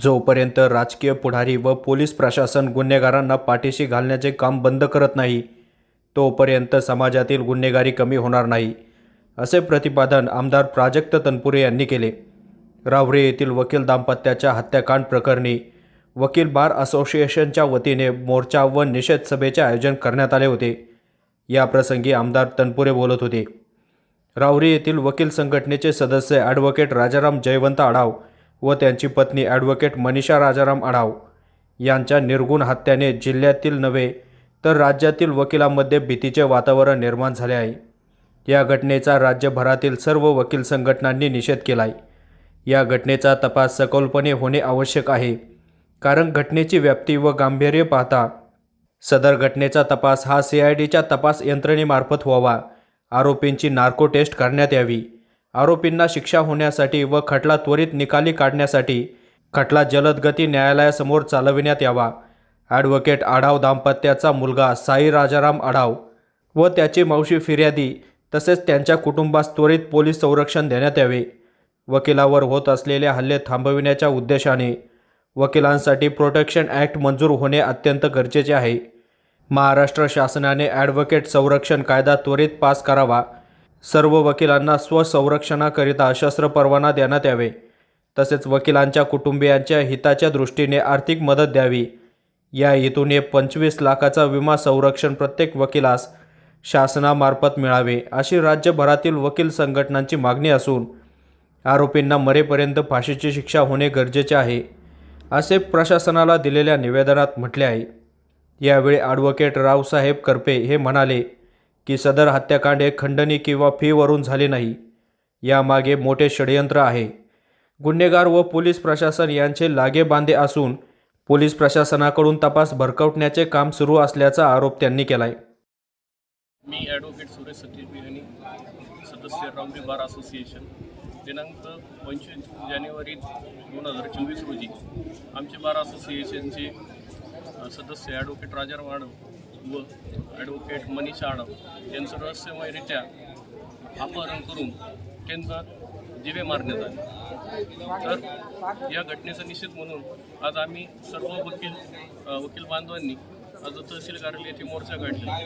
जोपर्यंत राजकीय पुढारी व पोलीस प्रशासन गुन्हेगारांना पाठीशी घालण्याचे काम बंद करत नाही तोपर्यंत समाजातील गुन्हेगारी कमी होणार नाही असे प्रतिपादन आमदार प्राजक्त तनपुरे यांनी केले. रावरे येथील वकील दाम्पत्याच्या हत्याकांड प्रकरणी वकील बार असोसिएशनच्या वतीने मोर्चा व निषेध सभेचे आयोजन करण्यात आले होते. याप्रसंगी आमदार तनपुरे बोलत होते. रावरी येथील वकील संघटनेचे सदस्य ॲडव्होकेट राजाराम जयवंत आढाव व त्यांची पत्नी ॲडव्होकेट मनीषा राजाराम आढाव. यांच्या निर्गुण हत्याने जिल्ह्यातील नव्हे तर राज्यातील वकिलांमध्ये भीतीचे वातावरण निर्माण झाले आहे. या घटनेचा राज्यभरातील सर्व वकील संघटनांनी निषेध केला आहे या घटनेचा तपास सखोलपणे होणे आवश्यक आहे कारण घटनेची व्याप्ती व गांभीर्य पाहता सदर घटनेचा तपास हा सी आय डीच्या तपास यंत्रणेमार्फत व्हावा आरोपींची नार्को टेस्ट करण्यात यावी. आरोपींना शिक्षा होण्यासाठी व खटला त्वरित निकाली काढण्यासाठी खटला जलदगती न्यायालयासमोर चालविण्यात यावा. ॲडव्होकेट आढाव दाम्पत्याचा मुलगा साई राजाराम आढाव व त्याची मावशी फिर्यादी तसेच त्यांच्या कुटुंबास त्वरित पोलीस संरक्षण देण्यात यावे. वकिलावर होत असलेले हल्ले थांबविण्याच्या उद्देशाने वकिलांसाठी प्रोटेक्शन ॲक्ट मंजूर होणे अत्यंत गरजेचे आहे. महाराष्ट्र शासनाने ॲडव्होकेट संरक्षण कायदा त्वरित पास करावा. सर्व वकिलांना स्वसंरक्षणाकरिता शस्त्र परवाना देण्यात यावे. तसेच वकिलांच्या कुटुंबियांच्या हिताच्या दृष्टीने आर्थिक मदत द्यावी. या हेतूने पंचवीस लाखाचा विमा संरक्षण प्रत्येक वकिलास शासनामार्फत मिळावे अशी राज्यभरातील वकील संघटनांची मागणी असून आरोपींना मरेपर्यंत फाशीची शिक्षा होणे गरजेचे आहे असे प्रशासनाला दिलेल्या निवेदनात म्हटले आहे. यावेळी ॲडव्होकेट रावसाहेब करपे हे म्हणाले की सदर हत्याकांड हे खंडणी किंवा फीवरून झाले नाही. यामागे मोठे षडयंत्र आहे. गुन्हेगार व पोलीस प्रशासन यांचे लागे बांधे असून पोलीस प्रशासनाकडून तपास भरकवण्याचे काम सुरू असल्याचा आरोप त्यांनी केला आहे मी ॲडव्होकेट सुरेश सतीश बिहानी सदस्य रामजी बार असोसिएशन दिनांक पंचवीस जानेवारी दोन हजार चोवीस रोजी आमचे बार असोसिएशनचे सदस्य ॲडव्होकेट राजाराम आडव व ॲडव्होकेट मनीषा आडव यांचं रहस्यमयरित्या अपहरण करून त्यांचा जिवे मारण्यात आले. तर या घटनेचा निषेध म्हणून आज आम्ही सर्व वकील वकील बांधवांनी आज तहसील कार्यालय येथे मोर्चा काढला.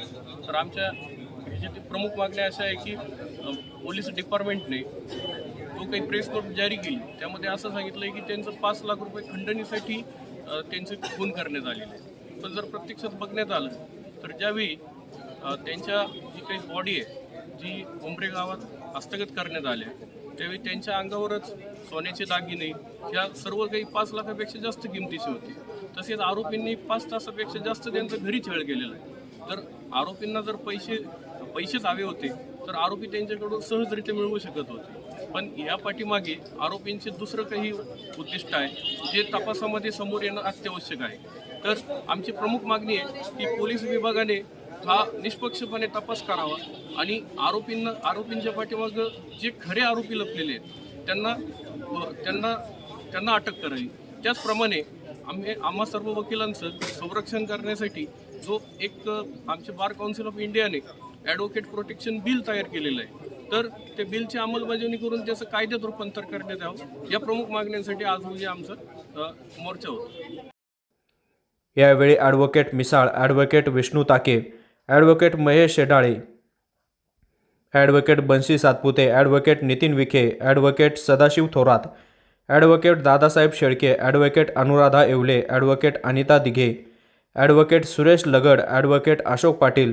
तर आमच्या ह्याच्यातील प्रमुख मागण्या अशा आहे की पोलीस डिपार्टमेंटने जो काही प्रेस कोर्ट जारी केली त्यामध्ये असं सांगितलं आहे की त्यांचं पाच लाख रुपये खंडणीसाठी त्यांचे खून करण्यात आलेले आहे पण जर प्रत्यक्षात बघण्यात आलं तर ज्यावेळी त्यांच्या जी काही बॉडी आहे जी उमरे गावात हस्तगत करण्यात आल्या त्यावेळी त्यांच्या अंगावरच सोन्याचे दागिने ह्या सर्व काही पाच लाखापेक्षा जास्त किमतीची होती. तसेच आरोपींनी पाच तासापेक्षा जास्त त्यांचं घरी छळ केलेला आहे. तर आरोपींना जर पैसे पैसेच हवे होते तर आरोपी त्यांच्याकडून सहजरित्या मिळवू शकत होते. पण या पाठीमागे आरोपींचे दुसरं काही उद्दिष्ट आहे जे तपासामध्ये समोर येणं अत्यावश्यक आहे. तर आमची प्रमुख मागणी आहे की पोलीस विभागाने हा निष्पक्षपणे तपास करावा आणि आरोपींना आरोपींच्या पाठीमागं जे खरे आरोपी लपलेले आहेत त्यांना व- त्यांना त्यांना अटक करावी. त्याचप्रमाणे आम्ही आम्हा सर्व वकिलांचं संरक्षण करण्यासाठी जो एक आमचे बार काउन्सिल ऑफ इंडियाने ॲडव्होकेट प्रोटेक्शन बिल तयार केलेलं आहे तर ते बिलची अंमलबजावणी करून त्याचं कायद्यात रूपांतर करण्यात यावं. या प्रमुख मागण्यांसाठी आज म्हणजे आमचं मोर्चा होता. यावेळी advocate Misal advocate Vishnu Take advocate Mahesh Shedale advocate Bansi Satpute advocate Nitin Vikhe advocate Sadashiv Thorat advocate Dadasaheb Shelke advocate Anuradha Yevle advocate Anita Dighe advocate Suresh Lagad advocate Ashok Patil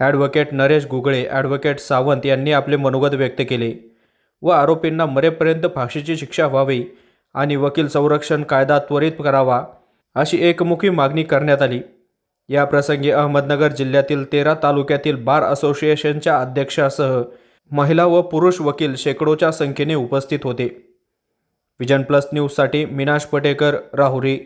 advocate Naresh Gugale advocate Sawant यांनी आपले मनोगत व्यक्त केले व आरोपींना मरेपर्यंत फाशीची शिक्षा व्हावी आणि वकील संरक्षण कायदा त्वरित करावा अशी एकमुखी मागणी करण्यात आली. या प्रसंगी अहमदनगर जिल्ह्यातील तेरा तालुक्यातील बार असोसिएशनच्या अध्यक्षासह महिला व पुरुष वकील शेकडोच्या संख्येने उपस्थित होते. विजन प्लस न्यूजसाठी मिनाश पटेकर राहुरी.